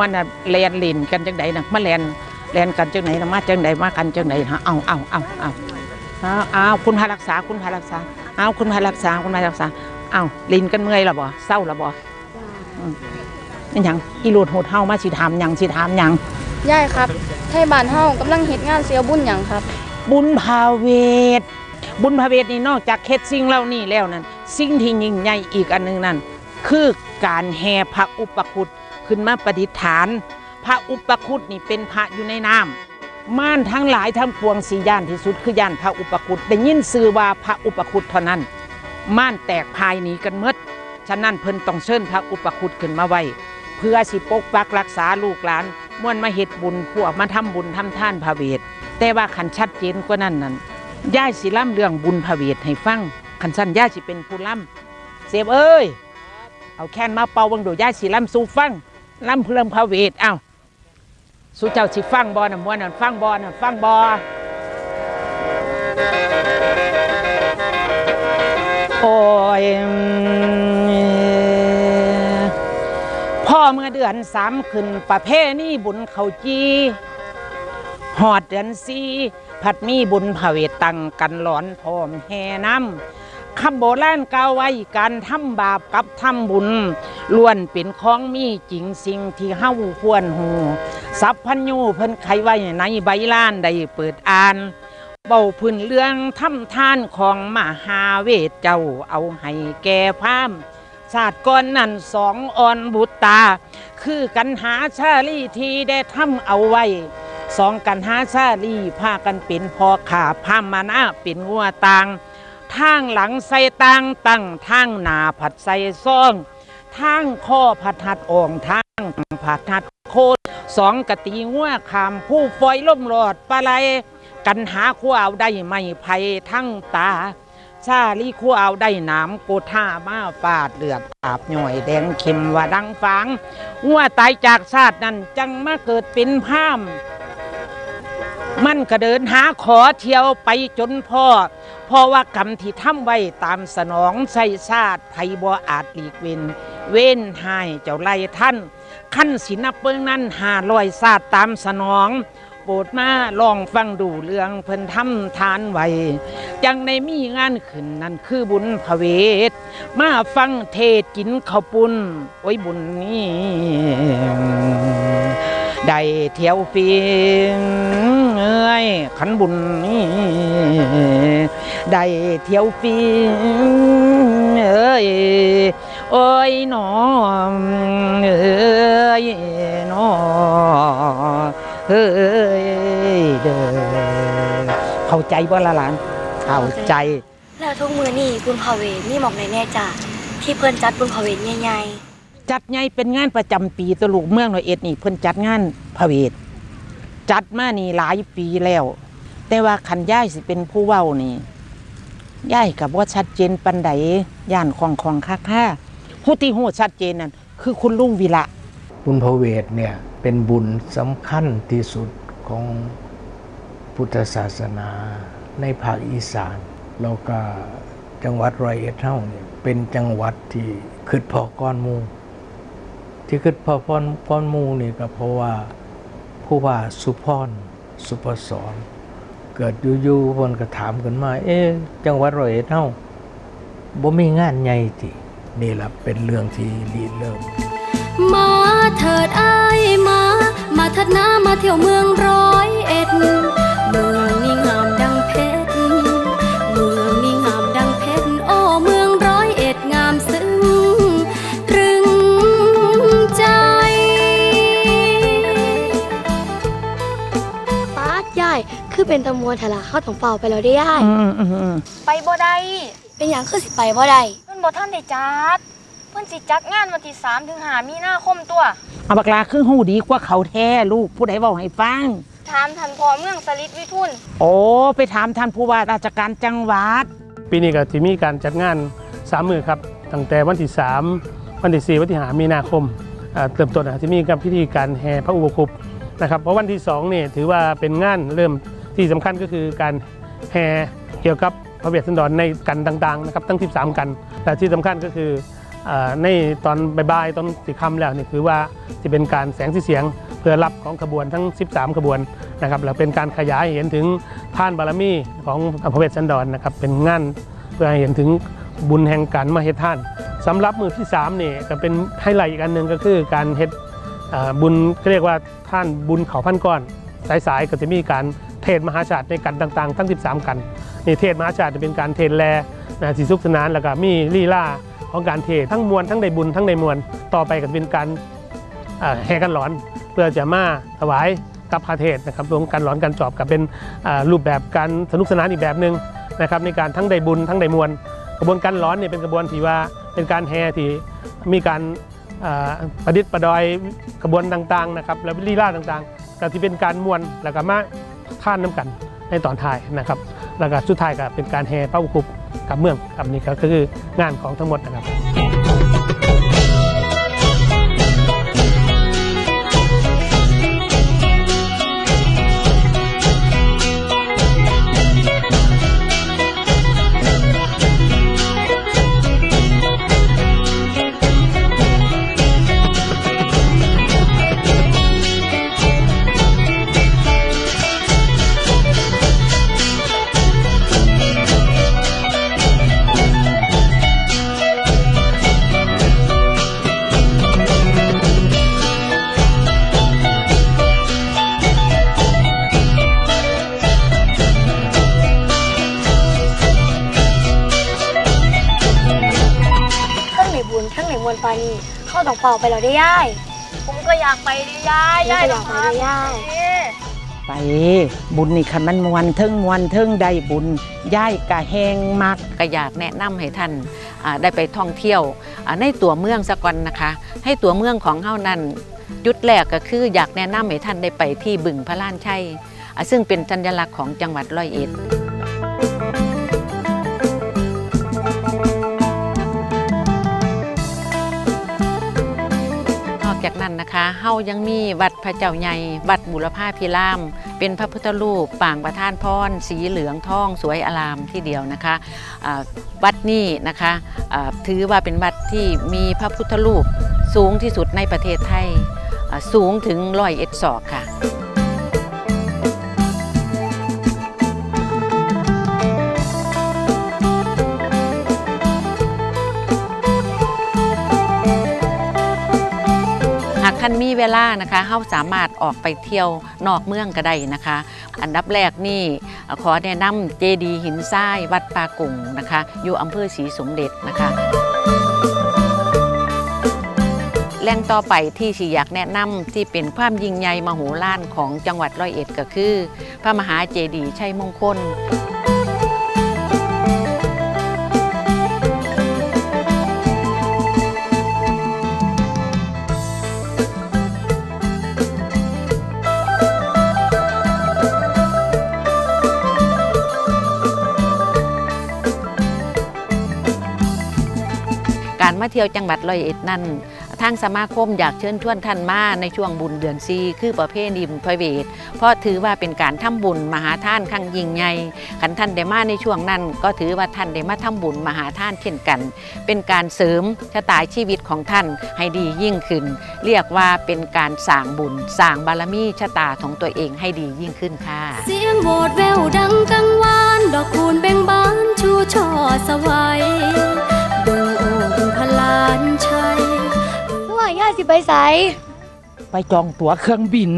ม่วนน่ะแลนลินกันจังใดน่ะมาแลนแลนกันจังไหนน่ะมาจังใดมากันจังใดฮะเอาเอาเอาเอาเอาเอาคุณพารักษาคุณพารักษาเอาคุณพารักษาคุณพารักษาเอาลินกันเมื่อยและบ่เศร้าและบ่อืมนี่หยังอีโลดโหดเฮามาสิถามหยังสิถามหยังยายครับไทยบ้านเฮากำลังเฮ็ดงานเสียบุญหยังครับ บุญพาเวทบุญพาเวทนี่นอกจากเฮ็ดสิ่งเหล่านี้แล้วนั้นสิ่งที่ยิ่งใหญ่อีกอันหนึงนั่นคือการแห่พระอุปคุต ขึ้นมาประดิษฐาน พระอุปคุตนี่เป็นพระอยู่ในน้ำม่านทั้งหลายทั้งปวงสี่ย่านที่สุดคือย่านพระอุปคุตได้ยินชื่อว่าพระอุปคุตเท่านั้น ม่านแตกภายหนีกันหมดฉะนั้นเพิ่นต้องเชิญพระอุปคุตขึ้นมาไว้เพื่อสิปกปักรักษาลูกหลานม่วนมาเฮ็ดบุญพวกมาทำบุญทำท่านพระเวทแต่ว่าขันชัดเจนกว่านั้นนั้นย่ายสิล่ำเรื่องบุญพระเวทให้ฟังขันสั้นย่ายสิเป็นผู้ล่ำเสียบเอ้ยเอาแค้นมาเป่าเบังดูย่ายสิล่ำสู่ฟัง ล่ำเรื่องพระเวทเอ้าสู่เจ้าสิฟังบอน่ะมวนน่ะฟังบอน่ะฟังบอโอ้ยพ่อเมื่อเดือนสามขึ้นประเพณีบุญเขาจีหอดเดือนสี่ผัดมีบุญพระเวทตังกันหลอนพร้อมแห่น้ำ คำโบราณกล่าวไว้การทำบาปกับทำบุญล้วนเป็นของมีจริงสิ่งที่เฮาควรหูสัพพัญญูเพิ่นไขไว้ในใบลานได้เปิดอ่านเบาพื้นเรื่องทำทานของมหาเวทเจ้าเอาให้แก่พามศาสตร์ก่อนนั้นสองอ่อนบุตตา คือกันหาชาลีที่ได้ทำเอาไว้สองกันหาซาลีพากันเป็นพอขาพามานาเป็นงัวตาง ทางหลังใส่ตางตั้งทางหนาผัดใส่ซ่องทางข้อผัดหัดอ่องทางผัดหัดโคตสองกะตีงัวขามผู้ฟอยล่มหลอดปลาไหลกันหาขั้วเอาได้ไม่ไผ่ทั้งตาชาลีขั้วเอาได้นามโกท่ามาฟาดเลือดอาบหน่อยแดงเข็มว่าดังฟังงัวตายจากชาตินั้นจังมาเกิดเป็นพามมันก็เดินหาขอเที่ยวไปจนพ่อ เพราะว่ากรรมที่ทำไว้ตามสนองใส่ชาติไผบ่อาจหลีกเว้น เว้นให้เจ้าไล่ท่าน ขั้นสินับเปิ้งนั้นหาลอยศาสตร์ตามสนอง โปรดมาลองฟังดูเรื่องเพิ่นทำทานไว้จังในมีงานขึ้นนั่นคือบุญพระเวท มาฟังเทศกินข้าวปุ้นโอ้ยบุญนี้ได้เที่ยวฟีเอ้ยขันบุญนี่ ได้เที่ยวฟีเอ้ยโอ้ยหนอเอ้ยหนอเอ้ยเด้อเข้าใจบ่ละหลานเข้าใจ แล้วทุกมือนี่บุญพาเวทมีหมอกในแน่จ้ะที่เพิ่นจัดบุญพาเวทใหญ่จัดไงเป็นงานประจำปีตวลูกเมืองร้อยเอ็ดนี่เพิ่นจัดงานพระเวทจัดมานี่หลายปีแล้ว แต่ว่าคันย่ายสิเป็นผู้เว้านี่ ย่ายกับว่าชัดเจนปันใดย่านของของค่าค่าผู้ที่หูชัดเจนนั่นคือคุณลุงวิระบุญพระเวทเนี่ยเป็นบุญสำคัญที่สุดของพุทธศาสนาในภาคอีสานแล้วก็จังหวัดร้อยเอ็ดเท่าเนี่ยเป็นจังหวัดที่ขึ้นพอก้อนมู ที่ขึ้นพอก้อนก้อนมูนี่ก็เพราะว่าผู้ว่าสุพรสุปสร เกิดอยู่ๆคนก็ถามกันมา เอ๊ะจังหวัดร้อยเอ็ดเท่าบ่มีงานใหญ่ทีนี่แหละเป็นเรื่องที่รีเริ่ม มาเถิดอ้ายมา มาทัดน้ามาเที่ยวเมืองร้อยเอ็ดเมืองนี้ คือเป็นตะมวนทละเข้าของเป่าไปแล้วได้ยายอืมอืมอืมไปบ่ได้เป็นอย่างคือสิไปบ่ได้เพิ่นบ่ทันได้จัด เพิ่นสิจัดงานวันที่3ถึง5มีนาคมตัว เอาบักลาครึ่งหูดีกว่าเขาแท้ลูกผู้ใดบอกให้ฟัง ถามท่านพ่อเมืองสลิดวิทุนโอ้ไปถามท่านผู้ว่าราชการจังหวัด ปีนี้ก็ที่มีการจัดงาน 3 มือครับ ตั้งแต่วันที่ 3 วันที่ 4 วันที่5มีนาคมอ่าเริ่มต้นนะที่มีการพิธีการแห่พระอุปคุปนะครับ เพราะวันที่2เนี่ยถือว่าเป็นงานเริ่ม ที่สำคัญก็คือการแห่เกี่ยวกับพระเวทสันดรในกันต่างๆนะครับทั้ง 13 กัน แต่ที่สำคัญก็คืออในตอนบ่ายๆตอนสิค่ำแล้วนี่คือว่าจะเป็นการแสงสีเสียงเพื่อรับของขบวนทั้ง 13 ขบวนนะครับแล้วเป็นการขยายเห็นถึงท่านบารมีของพระเวสสันดรนะครับเป็นงานเพื่อให้เห็นถึงบุญแห่งการมาเฮ็ดท่านสำหรับมือที่3นี่ก็เป็นไฮไลท์อีกอันหนึ่งก็คือการเฮ็ดบุญเรียกว่าท่านบุญเขาพันก้อน สายๆก็จะมีการ เทศมหาชาติในกันต่างๆ ทั้ง 13 กันนี่เทศมหาชาติจะเป็นการเทศน์แลนะสีสุขสนานแล้วก็มีลีลาของการเทศทั้งมวลทั้งในบุญทั้งในมวลต่อไปก็จะเป็นการแห่กันหลอนเพื่อจะมาถวายกับพระเทศนะครับรวมการหลอนการจอบกับเป็นรูปแบบการสนุกสนานอีกแบบหนึ่งนะครับในการทั้งได้บุญทั้งได้มวลกระบวนการหลอนเนี่ยเป็นกระบวนที่ว่าเป็นการแห่ที่มีการประดิษฐ์ประดอยกระบวนต่างๆนะครับแล้วลีลาต่างๆก็ที่เป็นการมวนแล้วก็มา ท่านน้ำกันในตอนท้ายนะครับ แล้วก็สุดท้ายก็เป็นการแห่พระอุคุปกับเมืองกับนี่ก็คืองานของทั้งหมดนะครับ เข้าต้องเป่าไปแล้วได้ย่ายผมก็อยากไปดิยายยายผมก็อยากไปดิยายเอ้ยไปบุญนี่คันมันมวนเทิงมวนเทิงได้บุญย่ายกะแหงมักก็อยากแนะนำให้ท่านอ่าได้ไปท่องเที่ยวอ่าในตัวเมืองสะก่อนนะคะ ให้ตัวเมืองของเฮานั้นจุดแรกก็คืออยากแนะนำให้ท่านได้ไปที่บึงพระล้านชัยอ่าซึ่งเป็นสัญลักษณ์ของจังหวัดร้อยเอ็ด ยังมีวัดพระเจ้าใหญ่วัดบุรพาพิราม เป็นพระพุทธรูปปางประธานพรสีเหลืองทองสวยอารามที่เดียวนะคะวัดนี้นะคะถือว่าเป็นวัดที่มีพระพุทธรูปสูงที่สุดในประเทศไทยสูงถึงร้อยเอ็ดศอกค่ะ มีเวลานะคะเฮาสามารถออกไปเที่ยวนอกเมืองก็ได้นะคะ อันดับแรกนี่ขอแนะนำเจดีหินทรายวัดปากุงนะคะ อยู่อำเภอศรีสมเด็จนะคะแหล่งต่อไปที่สิอยากแนะนำที่เป็นความยิ่งใหญ่มโหฬารของจังหวัดร้อยเอ็ดก็คือ พระมหาเจดีย์ชัยมงคล มาเที่ยวจังหวัดร้อยเอ็ดนั้นทางสมาคมอยากเชิญชวนท่านมาในช่วงบุญเดือนซีคือประเพณีบุญพระเวทเพราะถือว่าเป็นการทำบุญมหาท่านครั้งยิ่งใหญ่ขันท่านได้มาในช่วงนั้น ก็ถือว่าท่านได้มาทำบุญมหาท่านเช่นกัน เป็นการเสริมชะตาชีวิตของท่านให้ดียิ่งขึ้น เรียกว่าเป็นการสร้างบุญสร้างบารมีชะตาของตัวเองให้ดียิ่งขึ้นค่ะเสียงโหวดแววดังกังวาน ดอกคูณเบ่งบานชูช่อสวัย ชัยว่าย่าสิไปใส ไปจองตั๋วเครื่องบิน